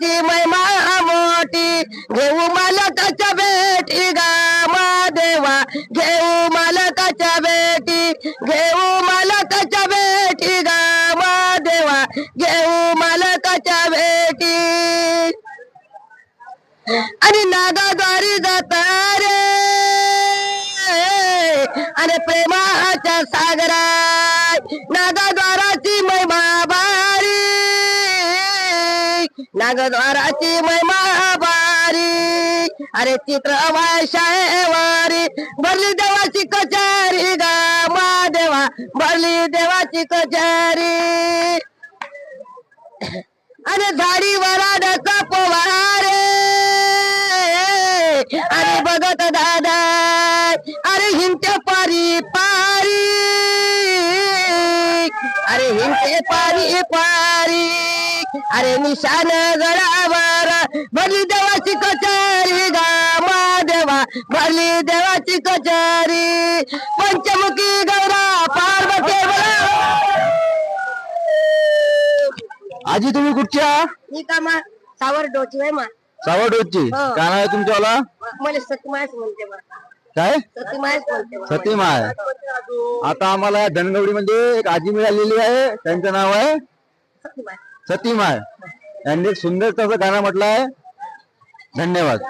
ती महिमा मोठी घेऊ मालकाच्या भेटी गा देवा घेऊ मालकाच्या भेटी घेऊ मालकाच्या भेटी गा देवा घेऊ मालकाच्या भेटी. आणि नागाद्वारी जाता रे. आणि प्रेमाच्या सागरा नाग नागद्वाराची महिमा बारी अरे चित्र वारी. भरली देवाची कचारी गा देवा भरली देवाची कचारी अरे झाडी वराड कपवारे. अरे बघत दादा. अरे हिंते पारी पारी. अरे हिंते पारी पारी. अरे निशान गडावर भरली देवाची कचेरी गा देवा भरली देवाची कचेरी पंचमुखी गौरा पार्वती आजी तुम्ही कुठच्या मा सावर डोची आहे मा. सावडोची हो. काय नाव आहे तुमच्यावाला? मला सतीमायच म्हणते बा काय? म्हणते बा. सतीमाय आता आम्हाला या धनगवडी मध्ये एक आजी मिळालेली आहे. त्यांचं नाव आहे? सती माय यांनी एक सुंदर असं गाणं म्हटलं आहे धन्यवाद.